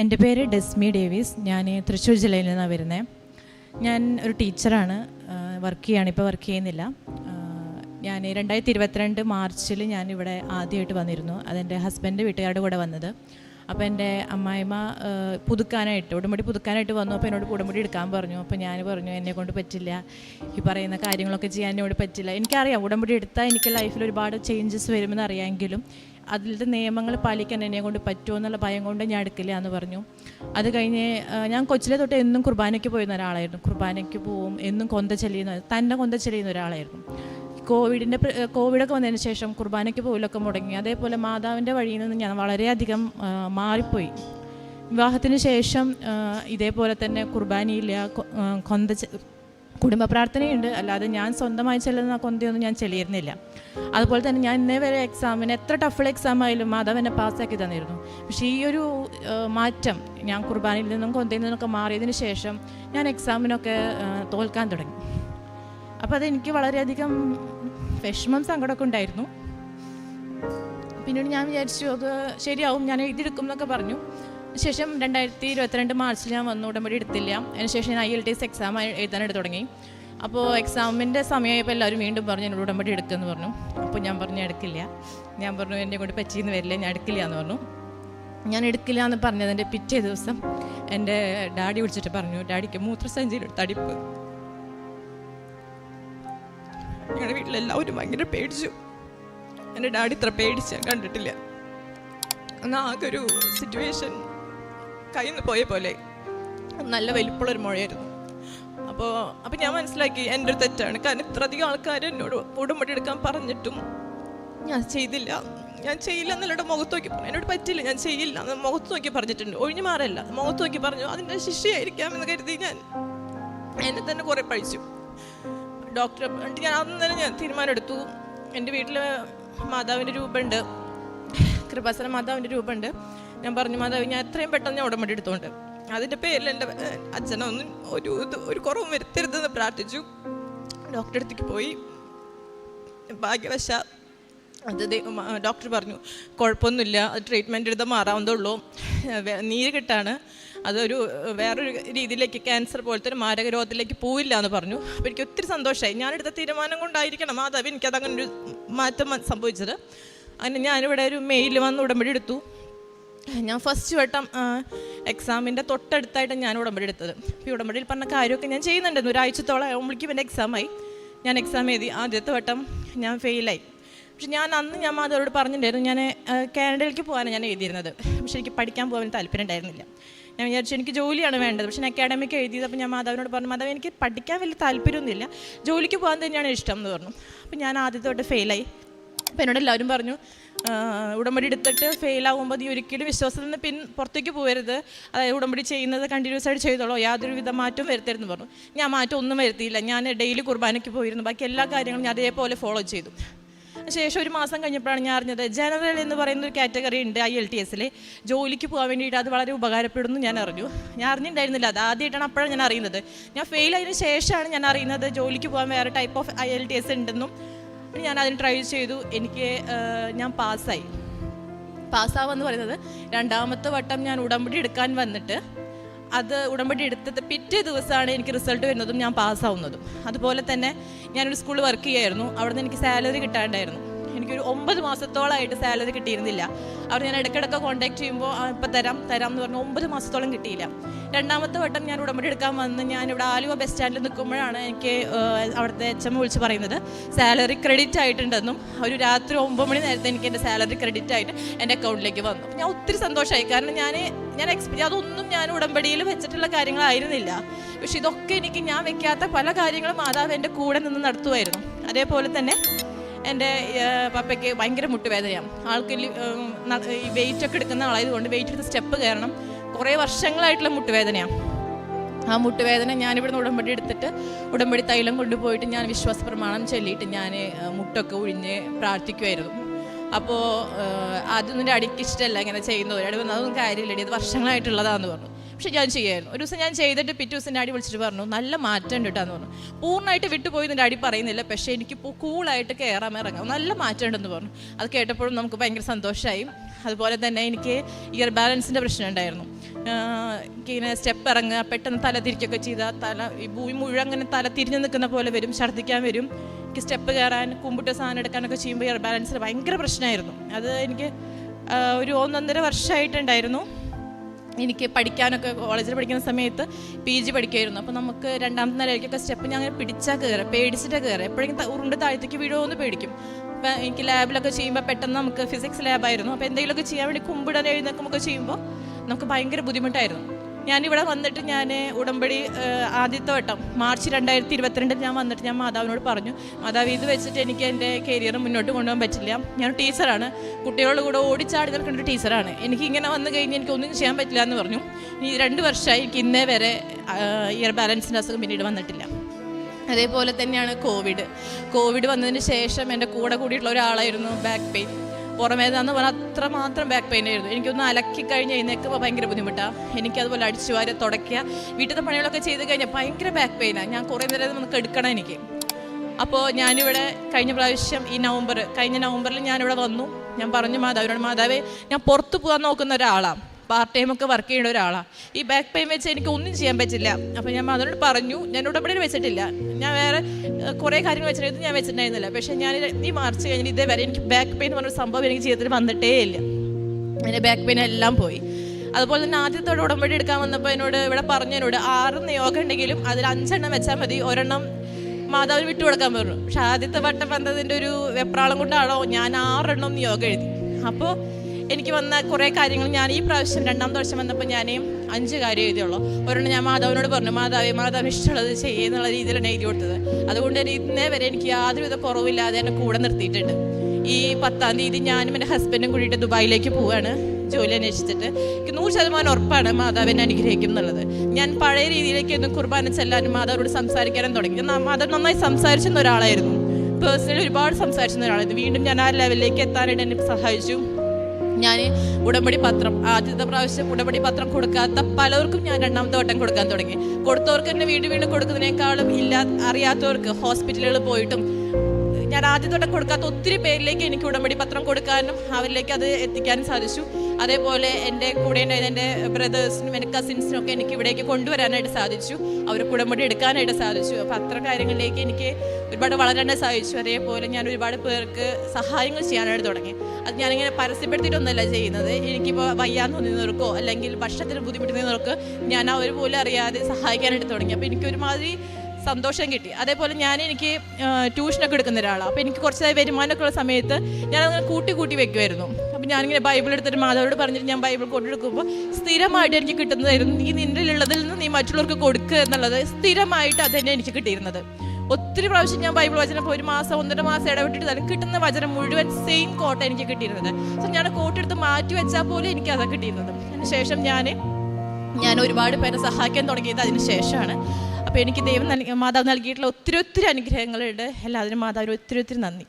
എന്റെ പേര് ഡെസ്മി ഡേവിസ്. ഞാൻ തൃശ്ശൂർ ജില്ലയിൽ നിന്നാണ് വരുന്നത് ഞാൻ ഒരു ടീച്ചറാണ്. വർക്ക് ചെയ്യാണ്. ഇപ്പോൾ വർക്ക് ചെയ്യുന്നില്ല. ഞാൻ രണ്ടായിരത്തി ഇരുപത്തിരണ്ട് മാർച്ചിൽ ഞാൻ ഇവിടെ ആദ്യമായിട്ട് വന്നിരുന്നു. അതെന്റെ ഹസ്ബൻഡ് വീട്ടുകാരുടെ കൂടെ വന്നത്. അപ്പോൾ എന്റെ അമ്മായിമ്മ പുതുക്കാനായിട്ട് ഉടമ്പടി പുതുക്കാനായിട്ട് വന്നു. അപ്പോൾ എന്നോട് ഉടമ്പടി എടുക്കാൻ പറഞ്ഞു. അപ്പോൾ ഞാൻ പറഞ്ഞു എന്നെ കൊണ്ട് പറ്റില്ല. ഈ പറയുന്ന കാര്യങ്ങളൊക്കെ ചെയ്യാൻ എന്നോട് പറ്റില്ല. എനിക്കറിയാം ഉടമ്പടി എടുത്താൽ എനിക്ക് ലൈഫിൽ ഒരുപാട് ചേഞ്ചസ് വരുമെന്ന് അറിയാമെങ്കിലും അതിലത്തെ നിയമങ്ങൾ പാലിക്കാൻ എന്നെ കൊണ്ട് പറ്റുമോ എന്നുള്ള ഭയം കൊണ്ട് ഞാൻ എടുക്കില്ല എന്ന് പറഞ്ഞു. അത് കഴിഞ്ഞ് ഞാൻ കൊച്ചിലെ തൊട്ട് എന്നും കുർബാനയ്ക്ക് പോയിരുന്ന ഒരാളായിരുന്നു. കുർബാനയ്ക്ക് പോവും എന്നും കൊന്ത ചെല്ലിയുന്ന തന്നെ കൊന്ത ചെല്ലിയുന്ന ഒരാളായിരുന്നു. കോവിഡിന്റെ കോവിഡൊക്കെ വന്നതിന് ശേഷം കുർബാനയ്ക്ക് പോവലൊക്കെ മുടങ്ങി. അതേപോലെ മാതാവിന്റെ വഴിയിൽ നിന്ന് ഞാൻ വളരെയധികം മാറിപ്പോയി. വിവാഹത്തിന് ശേഷം ഇതേപോലെ തന്നെ കുർബാനയില്ല കൊന്ത കുടുംബ പ്രാർത്ഥനയുണ്ട്. അല്ലാതെ ഞാൻ സ്വന്തമായി ചെല്ലുന്ന കൊന്തയൊന്നും ഞാൻ ചെല്ലിയിരുന്നില്ല അതുപോലെ തന്നെ ഞാൻ ഇന്നേ വരെ എക്സാമിന് എത്ര ടഫുള്ള എക്സാം ആയാലും മാധവ് എന്നെ പാസ്സാക്കി തന്നിരുന്നു. പക്ഷേ ഈ ഒരു മാറ്റം ഞാൻ കുർബാനയിൽ നിന്നും കൊന്തയിൽ നിന്നൊക്കെ മാറിയതിന് ശേഷം ഞാൻ എക്സാമിനൊക്കെ തോൽക്കാൻ തുടങ്ങി. അപ്പോൾ അതെനിക്ക് വളരെയധികം വിഷമം സങ്കടമൊക്കെ ഉണ്ടായിരുന്നു. പിന്നീട് ഞാൻ വിചാരിച്ചു അത് ശരിയാവും ഞാൻ എഴുതിയെടുക്കും എന്നൊക്കെ പറഞ്ഞു. ശേഷം രണ്ടായിരത്തി ഇരുപത്തിരണ്ട് മാർച്ചിൽ ഞാൻ വന്നു ഉടമ്പടി എടുത്തില്ല. അതിനുശേഷം ഞാൻ I L T S exam എഴുതാനെടുത്ത് തുടങ്ങി. അപ്പോൾ എക്സാമിന്റെ സമയമായപ്പോൾ എല്ലാവരും വീണ്ടും പറഞ്ഞു എന്നോട് ഉടമ്പടി എടുക്കുമെന്ന് പറഞ്ഞു. അപ്പോൾ ഞാൻ പറഞ്ഞു എടുക്കില്ല. ഞാൻ പറഞ്ഞു എന്നെ കൊണ്ട് പറ്റിയെന്ന് വരില്ല ഞാൻ എടുക്കില്ല എന്ന് പറഞ്ഞു. ഞാൻ എടുക്കില്ല എന്ന് പറഞ്ഞതിന്റെ പിറ്റേ ദിവസം എന്റെ ഡാഡി വിളിച്ചിട്ട് പറഞ്ഞു ഡാഡിക്ക് മൂത്രസഞ്ചിയിൽ തടിപ്പ്. ഞങ്ങളുടെ വീട്ടിലെല്ലാവരും ഭയങ്കര പേടിച്ചു. എന്റെ ഡാഡി ഇത്ര പേടിച്ച് ഞാൻ കണ്ടിട്ടില്ല. എന്നാൽ ആകെ ഒരു സിറ്റുവേഷൻ കയ്യിൽ പോയ പോലെ. നല്ല വലിപ്പമുള്ളൊരു മുഴയായിരുന്നു. അപ്പോൾ അപ്പോൾ ഞാൻ മനസ്സിലാക്കി എന്റെ ഒരു തെറ്റാണ്. കാരണം ഇത്രയധികം ആൾക്കാർ എന്നോട് ഉടമ്പടി എടുക്കാൻ പറഞ്ഞിട്ടും ഞാൻ ചെയ്തില്ല. ഞാൻ ചെയ്യില്ല എന്നുള്ള മുഖത്ത് നോക്കി എന്നോട് പറ്റില്ല ഞാൻ ചെയ്യില്ല. എന്ന് മുഖത്ത് നോക്കി പറഞ്ഞിട്ടുണ്ട്. ഒഴിഞ്ഞു മാറല്ല മുഖത്ത് നോക്കി പറഞ്ഞു അതിന്റെ ശിക്ഷയായിരിക്കാം എന്ന് കരുതി ഞാൻ എന്നെ തന്നെ കുറേ പഴിച്ചു. ഡോക്ടർ എന്നിട്ട് ഞാൻ അന്ന് തന്നെ ഞാൻ തീരുമാനമെടുത്തു. എന്റെ വീട്ടിൽ മാതാവിന്റെ രൂപമുണ്ട്. കൃപാസന മാതാവിന്റെ രൂപമുണ്ട്. ഞാൻ പറഞ്ഞു മാതാവ് ഞാൻ എത്രയും പെട്ടെന്ന് ഞാൻ ഉടമ്പടി എടുത്തോണ്ട് അതിന്റെ പേരിൽ എന്റെ അച്ഛനൊന്നും ഒരു ഇത് ഒരു കുറവും വരുത്തരുതെന്ന് പ്രാർത്ഥിച്ചു. ഡോക്ടറെ അടുത്തേക്ക് പോയി. ഭാഗ്യവശ അത് ഡോക്ടർ പറഞ്ഞു കുഴപ്പമൊന്നുമില്ല അത് ട്രീറ്റ്മെന്റ് എടുത്താൽ മാറാവുന്നതുള്ളൂ നീര് കിട്ടാണ്. അതൊരു വേറൊരു രീതിയിലേക്ക് ക്യാൻസർ പോലത്തെ ഒരു മാരക രോഗത്തിലേക്ക് പോയില്ല എന്ന് പറഞ്ഞു. അപ്പോൾ എനിക്ക് ഒത്തിരി സന്തോഷമായി ഞാനെടുത്ത തീരുമാനം കൊണ്ടായിരിക്കണം മാതാവ് എനിക്കതങ്ങനെ ഒരു മാറ്റം സംഭവിച്ചത്. അങ്ങനെ ഞാനിവിടെ ഒരു മെയിൽ വന്ന് ഉടമ്പടി എടുത്തു. ഞാൻ ഫസ്റ്റ് വട്ടം എക്സാമിന്റെ തൊട്ടടുത്തായിട്ട് ഞാൻ ഉടമ്പടി എടുത്തത്. അപ്പോൾ ഈ ഉടമ്പടിയിൽ പറഞ്ഞ കാര്യമൊക്കെ ഞാൻ ചെയ്യുന്നുണ്ടായിരുന്നു. ഒരാഴ്ചത്തോളം ആകുമ്പോഴേക്കും എന്റെ എക്സാമായി ഞാൻ എക്സാം എഴുതി. ആദ്യത്തെ വട്ടം ഞാൻ ഫെയിലായി പക്ഷെ ഞാൻ അന്ന് ഞാൻ മാധവരോട് പറഞ്ഞിട്ടുണ്ടായിരുന്നു ഞാൻ കാനഡയിലേക്ക് പോകാനാണ് ഞാൻ എഴുതിയിരുന്നത്. പക്ഷെ എനിക്ക് പഠിക്കാൻ പോകാൻ താല്പര്യം ഉണ്ടായിരുന്നില്ല. ഞാൻ വിചാരിച്ചു എനിക്ക് ജോലിയാണ് വേണ്ടത്. പക്ഷെ ഞാൻ അക്കാഡമിക്ക് എഴുതിയത്. അപ്പോൾ ഞാൻ മാധവനോട് പറഞ്ഞു മാതാവ് എനിക്ക് പഠിക്കാൻ വലിയ താല്പര്യമൊന്നുമില്ല. ജോലിക്ക് പോകാൻ തന്നെയാണ് ഇഷ്ടം എന്ന് പറഞ്ഞു. അപ്പോൾ ഞാൻ ആദ്യത്തോട്ട് തൊട്ട് ഫെയിലായി അപ്പോൾ എന്നോട് എല്ലാവരും പറഞ്ഞു ഉടമ്പടി എടുത്തിട്ട് ഫെയിലാവുമ്പോൾ നീ ഒരിക്കലും വിശ്വാസത്തിൽ നിന്ന് പിൻ പുറത്തേക്ക് പോകരുത്. അതായത് ഉടമ്പടി ചെയ്യുന്നത് കണ്ടിന്യൂസ് ആയിട്ട് ചെയ്തോളൂ. യാതൊരു വിധ മാറ്റവും വരുത്തരുതെന്ന് പറഞ്ഞു. ഞാൻ മാറ്റം ഒന്നും വരുത്തിയില്ല. ഞാൻ ഡെയിലി കുർബാനയ്ക്ക് പോയിരുന്നു. ബാക്കി എല്ലാ കാര്യങ്ങളും ഞാൻ അതേപോലെ ഫോളോ ചെയ്തു. ശേഷം ഒരു മാസം കഴിഞ്ഞപ്പോഴാണ് ഞാൻ അറിഞ്ഞത് ജനറൽ എന്ന് പറയുന്ന ഒരു കാറ്റഗറി ഉണ്ട് ഐ എൽ ടി എസിൽ ജോലിക്ക് പോകാൻ വേണ്ടിയിട്ട് അത് വളരെ ഉപകാരപ്പെടുന്നു ഞാൻ അറിഞ്ഞു. ഞാൻ അറിഞ്ഞിട്ടുണ്ടായിരുന്നില്ല. അത് ആദ്യമായിട്ടാണ് അപ്പോഴാണ് ഞാൻ അറിയുന്നത്. ഞാൻ ഫെയിൽ ആയതിനു ശേഷമാണ് ഞാൻ അറിയുന്നത് ജോലിക്ക് പോകാൻ വേറെ type of I L T S ഉണ്ടെന്നും ഞാൻ അതിന് ട്രൈ ചെയ്തു. എനിക്ക് ഞാൻ പാസ്സായി. പാസ്സാവെന്ന് പറയുന്നത് രണ്ടാമത്തെ വട്ടം ഞാൻ ഉടമ്പടി എടുക്കാൻ വന്നിട്ട് അത് ഉടമ്പടി എടുത്തത് പിറ്റേ ദിവസമാണ് എനിക്ക് റിസൾട്ട് വരുന്നതും ഞാൻ പാസ്സാവുന്നതും. അതുപോലെ തന്നെ ഞാനൊരു സ്കൂളിൽ വർക്ക് ചെയ്യായിരുന്നു. അവിടെ നിന്ന് എനിക്ക് സാലറി കിട്ടാണ്ടായിരുന്നു. എനിക്കൊരു ഒമ്പത് മാസത്തോളമായിട്ട് സാലറി കിട്ടിയിരുന്നില്ല. അവർ ഞാൻ ഇടയ്ക്കിടയ്ക്ക് കോൺടാക്ട് ചെയ്യുമ്പോൾ "ആ, ഇപ്പം തരാം തരാം എന്ന് പറഞ്ഞു ഒമ്പത് മാസത്തോളം കിട്ടിയില്ല. രണ്ടാമത്തെ വട്ടം ഞാൻ ഉടമ്പടി എടുക്കാൻ വന്ന് ഞാൻ ഇവിടെ ആലുവ ബസ് സ്റ്റാൻഡിൽ നിൽക്കുമ്പോഴാണ് എനിക്ക് അവിടുത്തെ എച്ച് എം വിളിച്ച് പറയുന്നത് സാലറി ക്രെഡിറ്റ് ആയിട്ടുണ്ടെന്നും ഒരു രാത്രി ഒമ്പത് മണി നേരത്തെ എനിക്ക് എന്റെ സാലറി ക്രെഡിറ്റ് ആയിട്ട് എന്റെ അക്കൗണ്ടിലേക്ക് വന്നു. അപ്പം ഞാൻ ഒത്തിരി സന്തോഷമായി കാരണം ഞാൻ ഞാൻ എക്സ്പീരിയൻ അതൊന്നും ഞാൻ ഉടമ്പടിയിൽ വെച്ചിട്ടുള്ള കാര്യങ്ങളായിരുന്നില്ല. പക്ഷെ ഇതൊക്കെ എനിക്ക് ഞാൻ വെക്കാത്ത പല കാര്യങ്ങളും മാതാവ് എന്റെ കൂടെ നിന്ന് നടത്തുമായിരുന്നു. അതേപോലെ തന്നെ എന്റെ പപ്പയ്ക്ക് ഭയങ്കര മുട്ടുവേദനയാണ്. ആൾക്ക് വെയിറ്റ് ഒക്കെ എടുക്കുന്ന ആളായതുകൊണ്ട് വെയിറ്റ് എടുത്ത് സ്റ്റെപ്പ് കയറണം. കുറേ വർഷങ്ങളായിട്ടുള്ള മുട്ടുവേദനയാണ്. ആ മുട്ടുവേദന ഞാനിവിടുന്ന് ഉടമ്പടി എടുത്തിട്ട് ഉടമ്പടി തൈലം കൊണ്ടുപോയിട്ട് ഞാൻ വിശ്വാസ പ്രമാണം ചൊല്ലിയിട്ട് ഞാൻ മുട്ടൊക്കെ ഒഴിഞ്ഞ് പ്രാർത്ഥിക്കുമായിരുന്നു അപ്പോൾ അതൊന്നും അടിക്കിഷ്ടല്ല ഇങ്ങനെ ചെയ്യുന്നത്. ഒരാട് വന്നു അതൊന്നും കാര്യമില്ലടി ഇത് വർഷങ്ങളായിട്ടുള്ളതാന്ന് പറഞ്ഞു. പക്ഷെ ഞാൻ ചെയ്യായിരുന്നു. ഒരു ദിവസം ഞാൻ ചെയ്തിട്ട് പിറ്റേ ദിവസം ഡാഡി വിളിച്ചിട്ട് പറഞ്ഞു നല്ല മാറ്റം ഉണ്ട് കേട്ടോ എന്ന് പറഞ്ഞു. പൂർണമായിട്ട് വിട്ടുപോയി അടി പറയുന്നില്ല പക്ഷേ എനിക്ക് ഇപ്പോൾ കൂളായിട്ട് കയറാൻ ഇറങ്ങാം. നല്ല മാറ്റം ഉണ്ടെന്ന് പറഞ്ഞു. അത് കേട്ടപ്പോഴും നമുക്ക് ഭയങ്കര സന്തോഷമായി അതുപോലെ തന്നെ എനിക്ക് ഇയർ ബാലൻസിന്റെ പ്രശ്നം ഉണ്ടായിരുന്നു. ഇങ്ങനെ സ്റ്റെപ്പ് ഇറങ്ങുക പെട്ടെന്ന് തല തിരിക്കുകയൊക്കെ ചെയ്താൽ തല ഈ ഭൂമി മുഴുവൻ അങ്ങനെ തല തിരിഞ്ഞു നിൽക്കുന്ന പോലെ വരും ഛർദ്ദിക്കാൻ വരും. എനിക്ക് സ്റ്റെപ്പ് കയറാൻ കുമ്പിട്ട സാധനം എടുക്കാനൊക്കെ ചെയ്യുമ്പോൾ ഇയർ ബാലൻസിൽ ഭയങ്കര പ്രശ്നമായിരുന്നു. അത് എനിക്ക് ഒരു ഒന്നൊന്നര വർഷമായിട്ടുണ്ടായിരുന്നു. എനിക്ക് പഠിക്കാനൊക്കെ കോളേജിൽ പഠിക്കുന്ന സമയത്ത് പി ജി പഠിക്കുമായിരുന്നു അപ്പോൾ നമുക്ക് രണ്ടാമത്തെ നിലയിലേക്കൊക്കെ സ്റ്റെപ്പ് ഞാൻ അങ്ങനെ പിടിച്ചാൽ കയറുക പേടിച്ചിട്ടാണ് കയറുക എപ്പോഴെങ്കിലും ഉരുണ്ട് താഴത്തേക്ക് വീഴുമോ എന്ന് പേടിക്കും. അപ്പോൾ എനിക്ക് ലാബിലൊക്കെ ചെയ്യുമ്പോൾ പെട്ടെന്ന് നമുക്ക് ഫിസിക്സ് ലാബായിരുന്നു അപ്പോൾ എന്തെങ്കിലുമൊക്കെ ചെയ്യാൻ വേണ്ടി കുമ്പിടാൻ എഴുന്നേക്കുമ്പോൾ ചെയ്യുമ്പോൾ നമുക്ക് ഭയങ്കര ബുദ്ധിമുട്ടായിരുന്നു. ഞാനിവിടെ വന്നിട്ട് ഞാൻ ഉടമ്പടി ആദ്യത്തെ വട്ടം മാർച്ച് രണ്ടായിരത്തി ഇരുപത്തിരണ്ടിൽ ഞാൻ വന്നിട്ട് ഞാൻ മാതാവിനോട് പറഞ്ഞു മാതാവ് ഇത് വെച്ചിട്ട് എനിക്ക് എന്റെ കരിയർ മുന്നോട്ട് കൊണ്ടുപോകാൻ പറ്റില്ല. ഞാൻ ടീച്ചറാണ്. കുട്ടികളുടെ കൂടെ ഓടിച്ചാടി നിൽക്കേണ്ട ടീച്ചറാണ്. എനിക്ക് ഇങ്ങനെ വന്നു കഴിഞ്ഞ് എനിക്ക് ഒന്നും ചെയ്യാൻ പറ്റില്ല എന്ന് പറഞ്ഞു. ഈ രണ്ട് വർഷമായി എനിക്ക് ഇന്നേ വരെ ഇയർ ബാലൻസിന്റെ അസുഖം പിന്നീട് വന്നിട്ടില്ല. അതേപോലെ തന്നെയാണ് കോവിഡ്. കോവിഡ് വന്നതിന് ശേഷം എന്റെ കൂടെ കൂടിയിട്ടുള്ള ഒരാളായിരുന്നു ബാക്ക് പെയിൻ. പുറമേതാന്ന് പറഞ്ഞാൽ അത്രമാത്രം ബാക്ക് പെയിൻ ആയിരുന്നു. എനിക്കൊന്ന് അലക്കി കഴിഞ്ഞ് എഴുന്നേക്കുമ്പോൾ ഭയങ്കര ബുദ്ധിമുട്ടാണ് എനിക്കതുപോലെ അടിച്ചു വാരി തുടയ്ക്കുക. വീട്ടിലത്തെ പണികളൊക്കെ ചെയ്ത് കഴിഞ്ഞാൽ ഭയങ്കര ബാക്ക് പെയിനാണ് ഞാൻ കുറേ നേരം നമുക്ക് എടുക്കണം എനിക്ക്. അപ്പോൾ ഞാനിവിടെ കഴിഞ്ഞ പ്രാവശ്യം ഈ നവംബർ കഴിഞ്ഞ നവംബറിൽ ഞാനിവിടെ വന്നു. ഞാൻ പറഞ്ഞു മാതാവിനോട് മാതാവേ ഞാൻ പുറത്ത് പോകാൻ നോക്കുന്ന ഒരാളാണ് പാർട്ട് ടൈം ഒക്കെ വർക്ക് ചെയ്യുന്ന ഒരാളാണ് ഈ ബാക്ക് പെയിൻ വെച്ച് എനിക്ക് ഒന്നും ചെയ്യാൻ പറ്റില്ല. അപ്പോൾ ഞാൻ അതിനോട് പറഞ്ഞു ഞാൻ ഉടമ്പടി വെച്ചിട്ടില്ല. ഞാൻ വേറെ കുറേ കാര്യങ്ങൾ വെച്ചിട്ട് ഞാൻ വെച്ചിട്ടുണ്ടായിരുന്നില്ല. പക്ഷേ ഞാൻ ഈ മാർച്ച് കഴിഞ്ഞിട്ട് ഇതേവരെ എനിക്ക് ബാക്ക് പെയിൻ എന്ന് പറഞ്ഞൊരു സംഭവം എനിക്ക് ജീവിതത്തിൽ വന്നിട്ടേ ഇല്ല. എന്റെ ബാക്ക് പെയിൻ എല്ലാം പോയി. അതുപോലെ തന്നെ ആദ്യത്തോടെ ഉടമ്പടി എടുക്കാൻ വന്നപ്പോൾ എന്നോട് ഇവിടെ പറഞ്ഞു എന്നോട് ആറ് നിയോഗം ഉണ്ടെങ്കിലും അതിൽ അഞ്ചെണ്ണം വെച്ചാൽ മതി. ഒരെണ്ണം മാതാവിന് വിട്ടു കൊടുക്കാൻ പറഞ്ഞു. പക്ഷെ ആദ്യത്തെ വട്ടം വന്നതിന്റെ ഒരു വെപ്രാളം കൊണ്ടാണോ ഞാൻ ആറെണ്ണം നിയോഗം എഴുതി. അപ്പോൾ എനിക്ക് വന്ന കുറേ കാര്യങ്ങൾ ഞാൻ ഈ പ്രാവശ്യം രണ്ടാം വർഷം വന്നപ്പോൾ ഞാൻ അഞ്ച് കാര്യം എഴുതിയുള്ളൂ. ഒരെണ്ണം ഞാൻ മാതാവിനോട് പറഞ്ഞു മാതാവേ മാതാവ് ഇഷ്ടമുള്ളത് ചെയ്യുന്നുള്ള രീതിയിലാണ് എഴുതി കൊടുത്തത്. അതുകൊണ്ട് തന്നെ ഇന്നേ വരെ എനിക്ക് യാതൊരുവിധ കുറവില്ലാതെ എന്നെ കൂടെ നിർത്തിയിട്ടുണ്ട്. ഈ പത്താം തീയതി ഞാനും എന്റെ ഹസ്ബൻഡും കൂടിയിട്ട് ദുബായിലേക്ക് പോവുകയാണ് ജോലി അന്വേഷിച്ചിട്ട്. എനിക്ക് നൂറ് ശതമാനം ഉറപ്പാണ് മാതാവിനെ അനുഗ്രഹിക്കും എന്നുള്ളത്. ഞാൻ പഴയ രീതിയിലേക്ക് ഒന്നും കുർബാന ചെല്ലാനും മാതാവിനോട് സംസാരിക്കാനും തുടങ്ങി. മാതാവ് നന്നായി സംസാരിച്ചിരുന്ന ഒരാളായിരുന്നു. പേഴ്സണലി ഒരുപാട് സംസാരിച്ചിരുന്ന ഒരാളായിരുന്നു. വീണ്ടും ഞാൻ ആ ലെവലിലേക്ക് എത്താനായിട്ട് എന്നെ സഹായിച്ചു. ഞാൻ ഉടമ്പടി പത്രം ആദ്യത്തെ പ്രാവശ്യം ഉടമ്പടി പത്രം കൊടുക്കാത്ത പലർക്കും ഞാൻ രണ്ടാമത്തെ വട്ടം കൊടുക്കാൻ തുടങ്ങി. കൊടുത്തവർക്ക് തന്നെ വീട് വീണ്ടും കൊടുക്കുന്നതിനേക്കാളും ഇല്ലാ അറിയാത്തവർക്ക് ഹോസ്പിറ്റലുകളിൽ പോയിട്ടും ഞാൻ ആദ്യം തൊട്ട് കൊടുക്കാത്ത ഒത്തിരി പേരിലേക്ക് എനിക്ക് ഉടമ്പടി പത്രം കൊടുക്കാനും അവരിലേക്ക് അത് എത്തിക്കാനും സാധിച്ചു. അതേപോലെ എന്റെ കൂടെ എന്റെ ബ്രദേഴ്സിനും എന്റെ കസിൻസിനും ഒക്കെ എനിക്ക് ഇവിടേക്ക് കൊണ്ടുവരാനായിട്ട് സാധിച്ചു. അവർ കുടമ്പടി എടുക്കാനായിട്ട് സാധിച്ചു. അപ്പോൾ അത്ര കാര്യങ്ങളിലേക്ക് എനിക്ക് ഒരുപാട് വളരാനായിട്ട് സാധിച്ചു. അതേപോലെ ഞാൻ ഒരുപാട് പേർക്ക് സഹായങ്ങൾ ചെയ്യാനായിട്ട് തുടങ്ങി. അത് ഞാനിങ്ങനെ പരസ്യപ്പെടുത്തിയിട്ടൊന്നുമല്ല ചെയ്യുന്നത്. എനിക്കിപ്പോൾ വയ്യാന്ന് തോന്നുന്നവർക്കോ അല്ലെങ്കിൽ ഭക്ഷണത്തിന് ബുദ്ധിമുട്ടുന്നവർക്ക് ഞാൻ അവർ പോലും അറിയാതെ സഹായിക്കാനായിട്ട് തുടങ്ങി. അപ്പോൾ എനിക്കൊരുമാതിരി സന്തോഷം കിട്ടി. അതേപോലെ ഞാൻ എനിക്ക് ട്യൂഷനൊക്കെ എടുക്കുന്ന ഒരാളാണ് അപ്പോൾ എനിക്ക് കുറച്ചായി വരുമാനമൊക്കെ ഉള്ള സമയത്ത് ഞാനങ്ങനെ കൂട്ടി കൂട്ടി വെക്കുമായിരുന്നു അപ്പോൾ ഞാനിങ്ങനെ ബൈബിൾ എടുത്തിട്ട് മാതാവോട് പറഞ്ഞിട്ട് ഞാൻ ബൈബിൾ കൊണ്ടെടുക്കുമ്പോൾ സ്ഥിരമായിട്ട് എനിക്ക് കിട്ടുന്നതായിരുന്നു. നീ നിന്റെ ഉള്ളതിൽ നിന്ന് നീ മറ്റുള്ളവർക്ക് കൊടുക്കുക എന്നുള്ളത് സ്ഥിരമായിട്ട് അതന്നെ എനിക്ക് കിട്ടിയിരുന്നത്. ഒത്തിരി പ്രാവശ്യം ഞാൻ ബൈബിൾ വചനം ഇപ്പോൾ ഒരു മാസം ഒന്നര മാസം ഇടവിട്ടിട്ട് തന്നെ കിട്ടുന്ന വചനം മുഴുവൻ സെയിം കോട്ട എനിക്ക് കിട്ടിയിരുന്നത്. സോ ഞാൻ കോട്ടെടുത്ത് മാറ്റി വെച്ചാൽ പോലും എനിക്ക് അതാണ് കിട്ടിയിരുന്നത്. അതിനുശേഷം ഞാൻ ഞാൻ ഒരുപാട് പേരെ സഹായിക്കാൻ തുടങ്ങിയത് അതിന് ശേഷമാണ്. അപ്പോൾ എനിക്ക് ദൈവം നൽകി മാതാവ് നൽകിയിട്ടുള്ള ഒത്തിരി ഒത്തിരി അനുഗ്രഹങ്ങളുണ്ട്. എല്ലാത്തിനും മാതാവിന് ഒത്തിരി ഒത്തിരി നന്ദി.